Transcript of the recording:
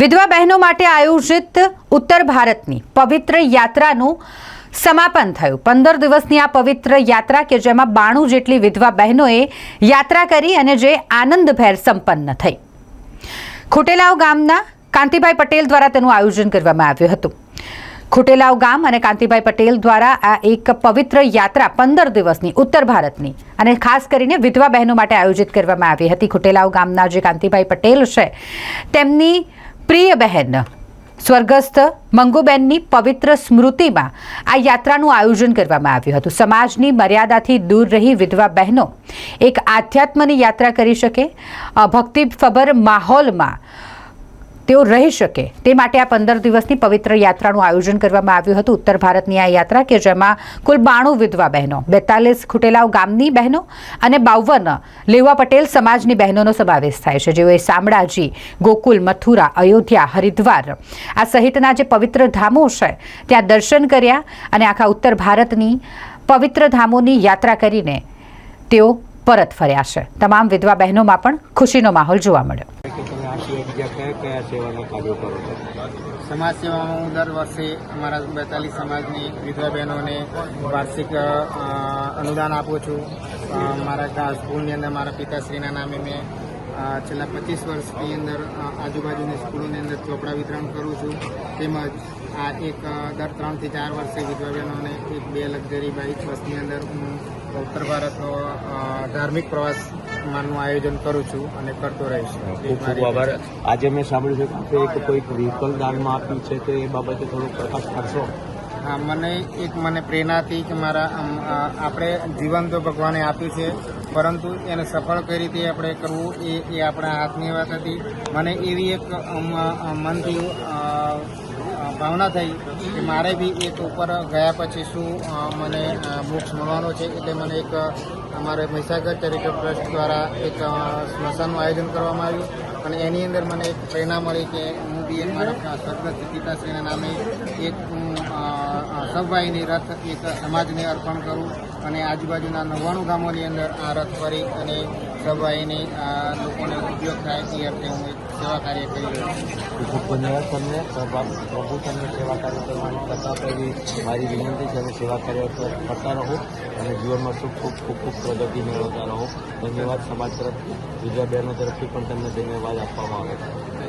વિધવા બહેનો માટે આયોજિત ઉત્તર ભારતની પવિત્ર યાત્રાનું સમાપન થયું. પંદર દિવસની આ પવિત્ર યાત્રા કે જેમાં બાણું જેટલી વિધવા બહેનોએ યાત્રા કરી અને જે આનંદભેર સંપન્ન થઈ. ખુટેલાવ ગામના કાંતિભાઈ પટેલ દ્વારા તેનું આયોજન કરવામાં આવ્યું હતું. ખુટેલાવ ગામ અને કાંતિભાઈ પટેલ દ્વારા આ એક પવિત્ર યાત્રા પંદર દિવસની ઉત્તર ભારતની અને ખાસ કરીને વિધવા બહેનો માટે આયોજિત કરવામાં આવી હતી. ખુટેલાવ ગામના જે કાંતિભાઈ પટેલ છે, તેમની પ્રિય બહેન સ્વર્ગસ્થ મંગુબેનની પવિત્ર સ્મૃતિમાં આ યાત્રાનું આયોજન કરવામાં આવ્યું હતું. સમાજની મર્યાદાથી દૂર રહી વિધવા બહેનો એક આધ્યાત્મની યાત્રા કરી શકે. અ, ભક્તિભર માહોલમાં તેઓ રહી શકે. તે માટે આ પંદર દિવસની પવિત્ર યાત્રાનું આયોજન કરવામાં આવ્યું હતું. ઉત્તર ભારતની આ યાત્રા કે જેમાં કુલ બાણું વિધવા બહેનો, બેતાલીસ ખુટેલાવ ગામની બહેનો અને બાવન લેવા પટેલ સમાજની બહેનોનો સમાવેશ થાય છે. જેઓએ શામળાજી, ગોકુલ, મથુરા, અયોધ્યા, હરિદ્વાર આ સહિતના જે પવિત્ર ધામો છે, ત્યાં દર્શન કર્યા અને આખા ઉત્તર ભારતની પવિત્ર ધામોની યાત્રા કરીને તેઓ પરત ફર્યા છે. તમામ વિધવા બહેનોમાં પણ ખુશીનો માહોલ જોવા મળ્યો. સમાજ સેવામાં હું દર વર્ષે અમારા બેતાલીસ સમાજની વિધવા બહેનોને વાર્ષિક અનુદાન આપું છું. મારા સ્કૂલની અંદર મારા પિતાશ્રીના નામે મેં છેલ્લા પચીસ વર્ષની અંદર આજુબાજુની સ્કૂલોની અંદર ચોપડા વિતરણ કરું છું. તેમજ આ એક દર ત્રણથી ચાર વર્ષે વિધવા બહેનોને એક બે લક્ઝરી બાઇક બસની અંદર હું ઉત્તર ભારતનો ધાર્મિક પ્રવાસ આયોજન કરું છું અને કરતો રહીશ. ખૂબ ખૂબ આભાર. આજે મેં સાંભળ્યું છે કે એક કોઈક વ્હીકલ દાનમાં આપ્યું છે તો એ બાબતે થોડો પ્રકાશ કરશો? હા મને એક મને પ્રેરણા હતી કે મારા આપણે જીવન તો ભગવાને આપ્યું છે પરંતુ એને સફળ કઈ રીતે આપણે કરવું એ એ આપણા હાથની વાત હતી. મને એવી એક મનથી ભાવના થઈ કે મારે બી એક ઉપર ગયા પછી શું મને બુક્સ મળવાનો છે એટલે મને એક અમારે મહીસાગર ચેરિટેબલ ટ્રસ્ટ દ્વારા એક સ્મશાનનું આયોજન કરવામાં આવ્યું અને એની અંદર મને એક પ્રેરણા મળી કે હું બી એક મારા સ્વર્ગસ્થ પિતાશ્રીના નામે એક હું અ, રથ એક સમાજને અર્પણ કરું અને આજુબાજુના નવ્વાણું ગામોની અંદર આ રથ ફરી અને સવાઈની લોકોને ઉપયોગ થાય એ અર્થે હું એક સેવા કાર્ય કરી રહ્યો છું. ખૂબ ધન્યવાદ તમને. પ્રભુ તમને સેવા કાર્ય કરવાની કરતા પહેલી મારી વિનંતી છે અને સેવા કાર્ય કરતા રહો અને જીવનમાં સુખ ખૂબ ખૂબ ખૂબ પ્રગતિ મેળવતા રહો. ધન્યવાદ સમાજ તરફથી. બીજા બહેનો તરફથી પણ તમને ધન્યવાદ આપવામાં આવે. છે